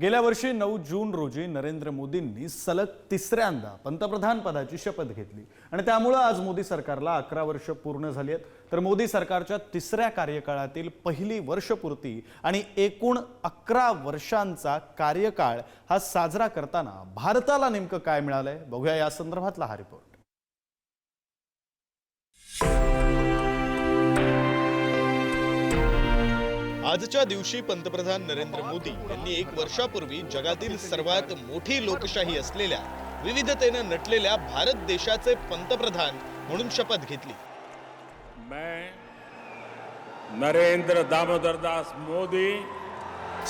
गेल्या वर्षी नऊ जून रोजी नरेंद्र मोदींनी सलग तिसऱ्यांदा पंतप्रधान पदाची शपथ घेतली. आणि त्यामुळं आज मोदी सरकारला अकरा वर्ष पूर्ण झाली आहेत. तर मोदी सरकारच्या तिसऱ्या कार्यकाळातील पहिली वर्षपूर्ती आणि एकूण अकरा वर्षांचा कार्यकाळ हा साजरा करताना भारताला नेमकं काय मिळालंय? बघूया या संदर्भातला हा रिपोर्ट आजच्या दिवशी पंतप्रधान नरेंद्र मोदी यांनी एक वर्षापूर्वी जगातील सर्वात मोठी लोकशाही असलेल्या विविधतेनं नटलेल्या भारत देशाचे पंतप्रधान म्हणून शपथ घेतली. मैं नरेंद्र दामोदर दास मोदी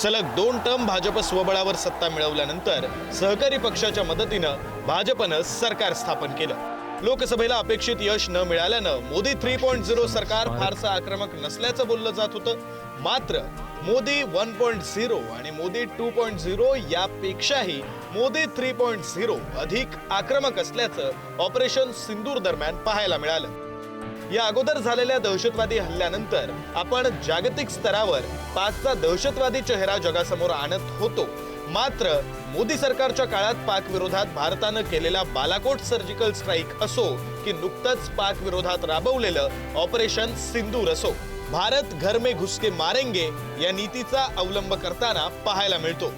सलग दोन टर्म भाजप स्वबळावर सत्ता मिळवल्यानंतर सहकारी पक्षाच्या मदतीनं भाजपनं सरकार स्थापन केलं. लोकसभेला अपेक्षित यश न मिळाल्यानं मोदी थ्री पॉईंट झिरो सरकार फारसं आक्रमक नसल्याचं बोललं जात होतं. मात्र मोदी वन पॉईंट झिरो आणि मोदी टू पॉईंट झिरो यापेक्षाही मोदी थ्री पॉईंट झिरो अधिक आक्रमक असल्याचं ऑपरेशन सिंदूर दरम्यान पाहायला मिळालं. या अगोदर झालेल्या दहशतवादी हल्ल्यानंतर आपण जागतिक स्तरावर पाचचा दहशतवादी चेहरा जगासमोर आणत होतो. मात्र मोदी सरकारच्या काळात पाक विरोधात भारतानं केलेला बालाकोट सर्जिकल स्ट्राईक असो की नुकतंच पाक विरोधात राबवलेलं ऑपरेशन सिंदूर असो. भारत घर में घुस के मारेंगे या नीति नीतीचा अवलंब करताना पाहायला मिळतो.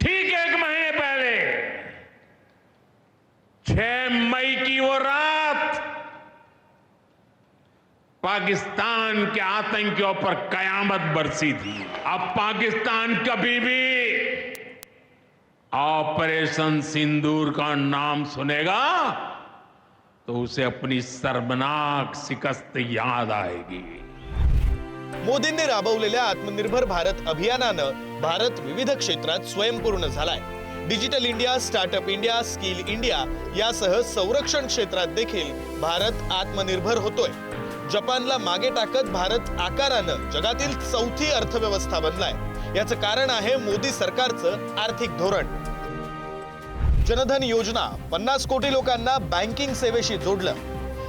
ठीक एक महीने पहले. छह मई की वो रात पाकिस्तान के आतंकियों पर कयामत बरसी थी। अब पाकिस्तान कभी भी ऑपरेशन सिंदूर का नाम सुनेगा तो उसे अपनी सर्वनाक शिकस्त याद आएगी। मोदींनी राबवलेल्या आत्मनिर्भर भारत अभियानानं भारत विविध क्षेत्रात स्वयंपूर्ण झालाय. Digital India startup India skill India यासह संरक्षण क्षेत्रात देखील भारत आत्मनिर्भर होतोय. जपानला मागे टाकत भारत आकारानं जगातील चौथी अर्थव्यवस्था बनलाय. याचं कारण आहे मोदी सरकारचं आर्थिक धोरण. जनधन योजना पन्नास कोटी लोकांना बँकिंग सेवेशी जोडलं.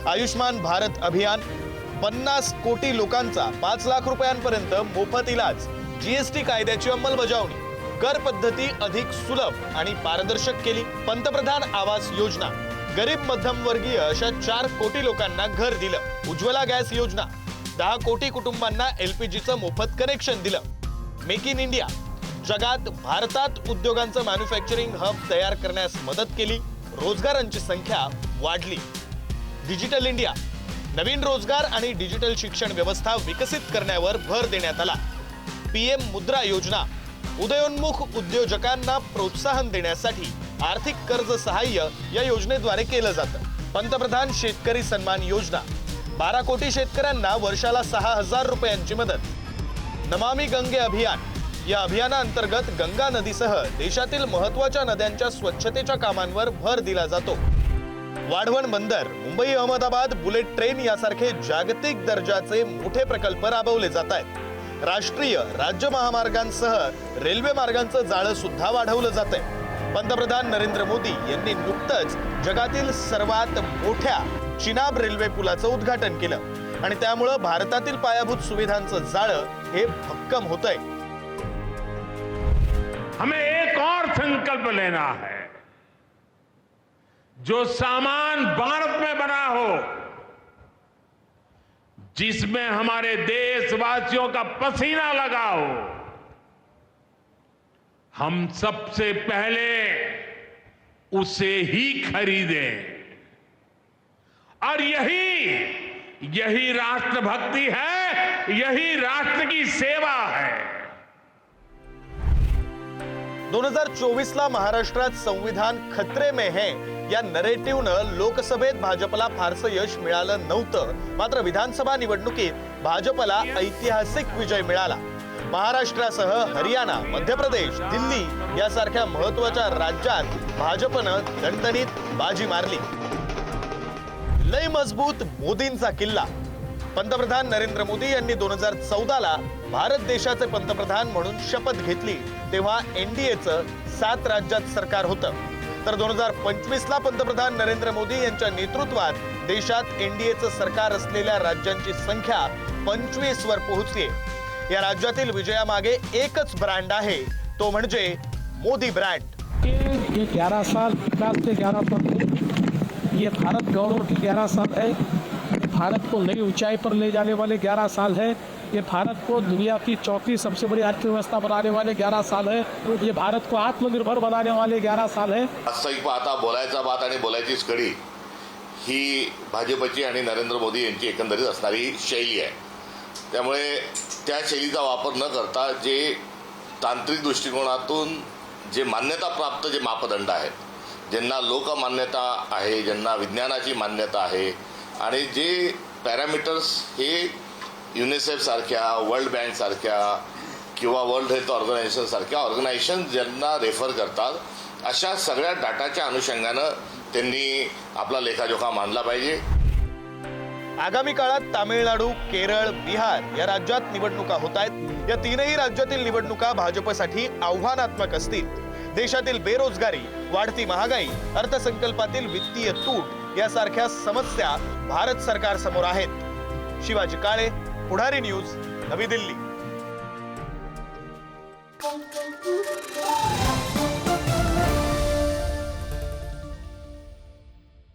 आयुष्मान भारत अभियान पन्नास कोटी लोकांचा पाच लाख रुपयांपर्यंत मोफत इलाज जीएसटी कायद्याची अंमलबजावणी कर पद्धती अधिक सुलभ आणि पारदर्शक केली. पंतप्रधान आवास योजना गरीब मध्यमवर्गीय अशा चार कोटी लोकांना घर दिलं. उज्ज्वला गॅस योजना दहा कोटी कुटुंबांना एलपीजीचं मोफत कनेक्शन दिलं. मेक इन इंडिया जगात भारतात उद्योगांचं मॅन्युफॅक्चरिंग हब तयार करण्यास मदत केली. रोजगारांची संख्या वाढली. डिजिटल इंडिया नवीन रोजगार आणि डिजिटल शिक्षण व्यवस्था विकसित करण्यावर भर देण्यात आला. पीएम मुद्रा योजना उदयोन्मुख उद्योजकांना प्रोत्साहन देण्यासाठी आर्थिक कर्ज सहाय्य या योजनेद्वारे केलं जातं. पंतप्रधान शेतकरी सन्मान योजना बारा कोटी शेतकऱ्यांना वर्षाला सहा हजार रुपयांची मदत. नमामी गंगे अभियान या अभियानाअंतर्गत गंगा नदीसह देशातील महत्त्वाच्या नद्यांच्या स्वच्छतेच्या कामांवर भर दिला जातो. वाढवण बंदर मुंबई अहमदाबाद बुलेट ट्रेन यासारखे जागतिक दर्जाचे मोठे प्रकल्प राबवले जात आहेत. राष्ट्रीय राज्य महामार्गांसह रेल्वे मार्गांचं जाळं सुद्धा वाढवलं जात आहे. पंतप्रधान नरेंद्र मोदी यांनी नुकतंच जगातील सर्वात मोठ्या चिनाब रेल्वे पुलाचं उद्घाटन केलं. आणि त्यामुळं भारतातील पायाभूत सुविधांचं जाळं हे भक्कम होतंय. हमें एक और संकल्प लेना है। जो सामान भारत में बना हो, जिसमें हमारे देशवासियों का पसीना लगा हो, हम सबसे पहले उसे ही खरीदें। और यही यही राष्ट्रभक्ति है, यही राष्ट्र की सेवा है। दोन हजार चोवीस ला महाराष्ट्रात संविधान खतरे में है. या नरेटिव्हनं लोकसभेत भाजपला फारसं यश मिळालं नव्हतं. मात्र विधानसभा निवडणुकीत भाजपला ऐतिहासिक विजय मिळाला. महाराष्ट्रासह हरियाणा मध्य प्रदेश दिल्ली यासारख्या महत्त्वाच्या राज्यात भाजपनं दणदणीत बाजी मारली. लय मजबूत मोदींचा किल्ला. पंतप्रधान नरेंद्र मोदी यांनी दोन हजार चौदाला भारत देशाचे पंतप्रधान म्हणून शपथ घेतली तेव्हा एनडीएचं सात राज्यात सरकार होतं. तर दोन हजार पंचवीस ला पंतप्रधान नरेंद्र मोदी यांच्या नेतृत्वात देशात एनडीएचं सरकार असलेल्या राज्यांची संख्या पंचवीस वर पोहोचली या राज्यातील विजयामागे एकच ब्रँड आहे तो म्हणजे मोदी ब्रँड. ग्यारा साल पचास के 11 साल ये भारत गौरव की 11 साल है भारत को नई ऊंचाई पर ले जाने वाले 11 साल है। ये भारत को दुनिया की चौथी सबसे बड़ी अर्थव्यवस्था बनाने वाले 11 साल है। ये भारत को आत्मनिर्भर बनाने वाले 11 साल है। वास्तविक पाहता बोलायचा बात आणि बोलायचीच कडी ही भाजपची आणि नरेंद्र मोदी यांची एकंदरीत असणारी शैली आहे. त्यामुळे त्या शैलीचा वापर न करता जे तांत्रिक दृष्टिकोनातून जे मान्यता प्राप्त जे मापदंड आहेत ज्यांना लोकमान्यता आहे ज्यांना विज्ञानाची मान्यता आहे आणि जे पॅरामीटर्स हे युनिसेफ सारख्या वर्ल्ड बँक सारख्या किंवा वर्ल्ड हेल्थ ऑर्गनायझेशन सारख्या ऑर्गनायझेशन ज्यांना रेफर करतात अशा सगळ्या डाटाच्या अनुषंगानं त्यांनी आपला लेखाजोखा मानला पाहिजे. आगामी काळात तामिळनाडू केरळ बिहार या राज्यात निवडणुका होत आहेत या तीनही राज्यातील निवडणुका भाजपसाठी आव्हानात्मक असतील. देशातील बेरोजगारी वाढती महागाई अर्थसंकल्पातील वित्तीय तूट यासारख्या समस्या भारत सरकार समोर आहेत. शिवाजी काळे पुढारी न्यूज नवी दिल्ली.